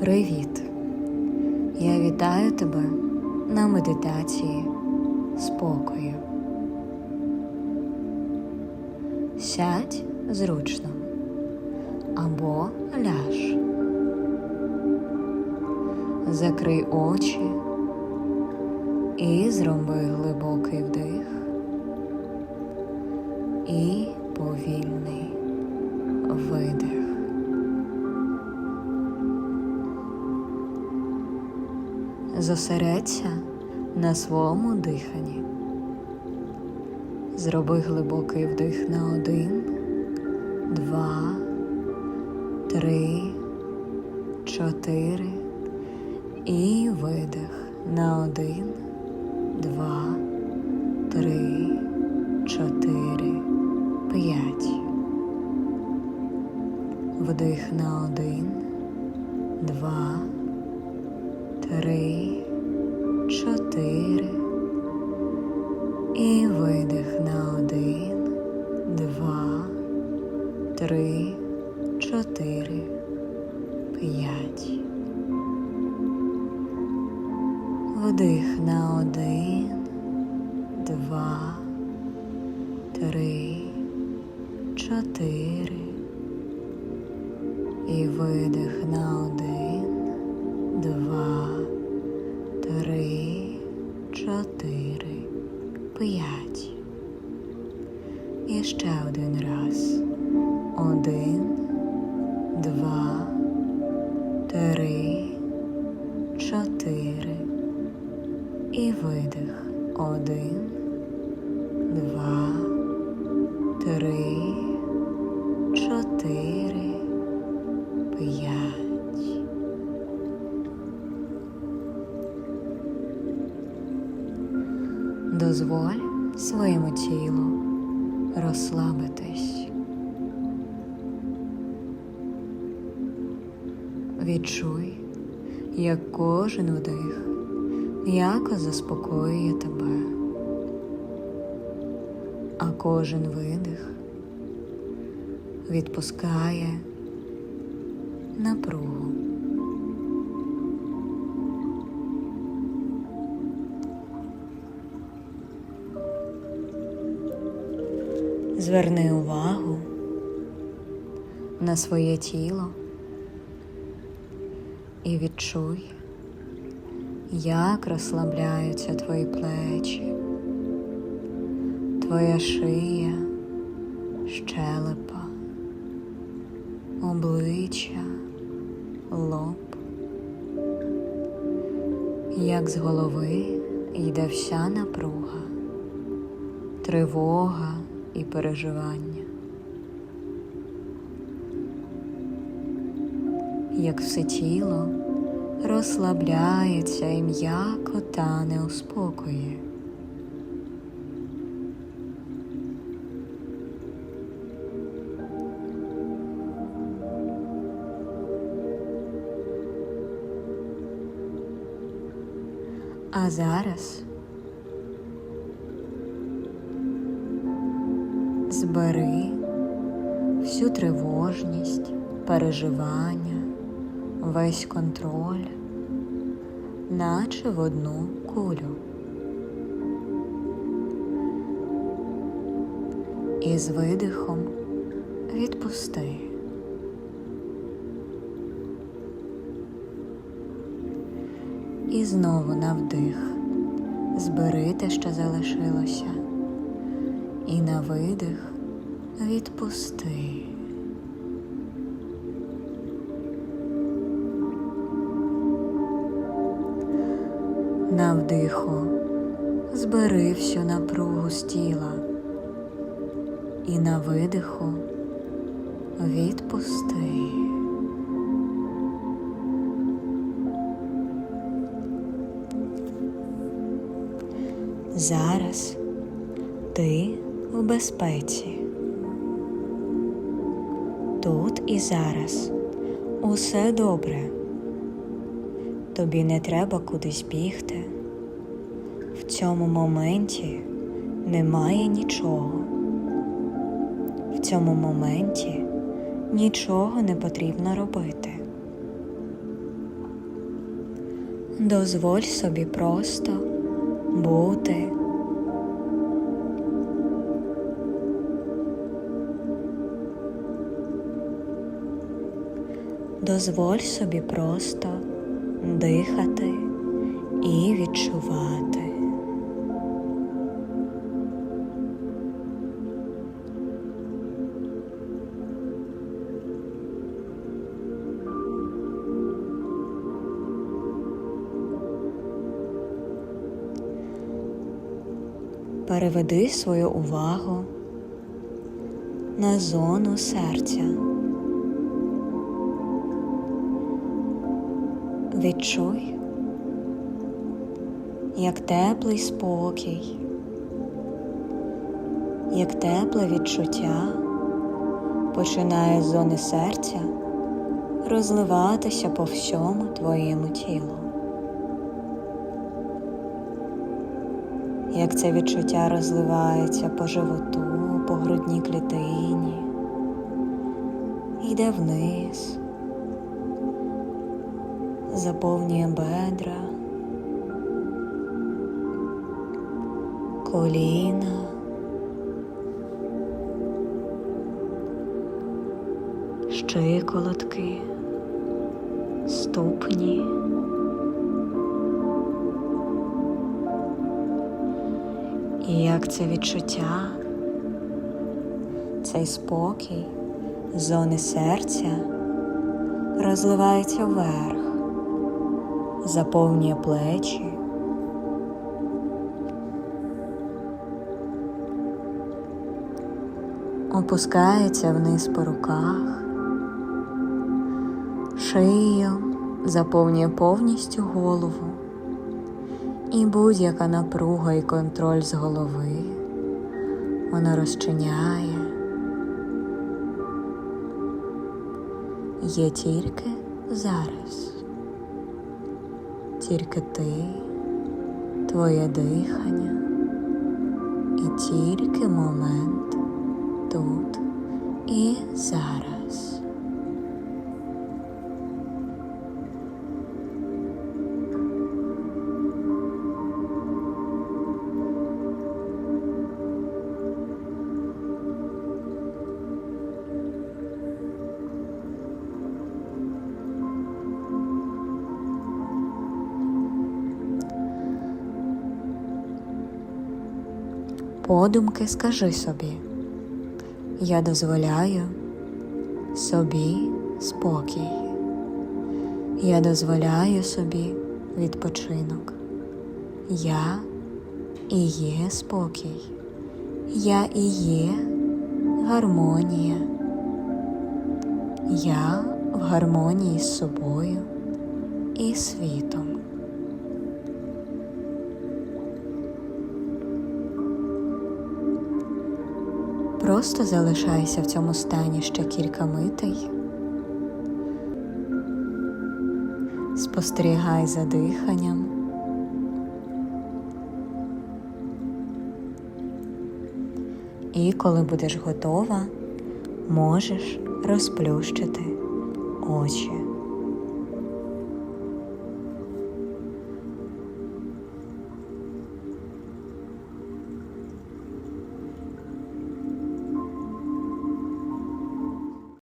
Привіт! Я вітаю тебе на медитації спокою. Сядь зручно або ляж. Закрий очі і зроби глибокий вдих і повільний видих. Зосередься на своєму диханні. Зроби глибокий вдих на один, два, три, чотири і видих на один, два, три, чотири, п'ять. Вдих на один, два, три, чотири. І видих на один, два, три, чотири, п'ять. Вдих на один, два, три, чотири. І видих один раз. Один, два, три, чотири. І видих. Один, два, три, чотири, п'ять. Дозволь своєму розслабитись. Відчуй, як кожен вдих м'яко заспокоює тебе, а кожен видих відпускає напругу. Зверни увагу на своє тіло і відчуй, як розслабляються твої плечі, твоя шия, щелепа, обличчя, лоб, як з голови йде вся напруга, тривога і переживання. Як все тіло розслабляється і м'яко тане у спокої. А зараз збери всю тривожність, переживання, весь контроль, наче в одну кулю. І з видихом відпусти. І знову на вдих збери те, що залишилося, і на видих відпусти. На вдиху збери всю напругу з тіла і на видиху відпусти. Зараз ти в безпеці. Тут і зараз усе добре. Тобі не треба кудись бігти. В цьому моменті немає нічого. В цьому моменті нічого не потрібно робити. Дозволь собі просто бути. Дозволь собі просто дихати і відчувати. Переведи свою увагу на зону серця. Відчуй, як теплий спокій, як тепле відчуття починає з зони серця розливатися по всьому твоєму тілу. Як це відчуття розливається по животу, по грудній клітині, йде вниз заповнює бедра, коліна, щиколотки, ступні. І як це відчуття, цей спокій зони серця розливається вверх заповнює плечі. Опускається вниз по руках, шию заповнює повністю голову і будь-яка напруга і контроль з голови вона розчиняє. Є тільки зараз тільки ти, твоє дихання і тільки момент тут і зараз. Подумки скажи собі, я дозволяю собі спокій, я дозволяю собі відпочинок. Я і є спокій, я і є гармонія. Я в гармонії з собою і світом. Просто залишайся в цьому стані ще кілька митей. Спостерігай за диханням. І коли будеш готова, можеш розплющити очі.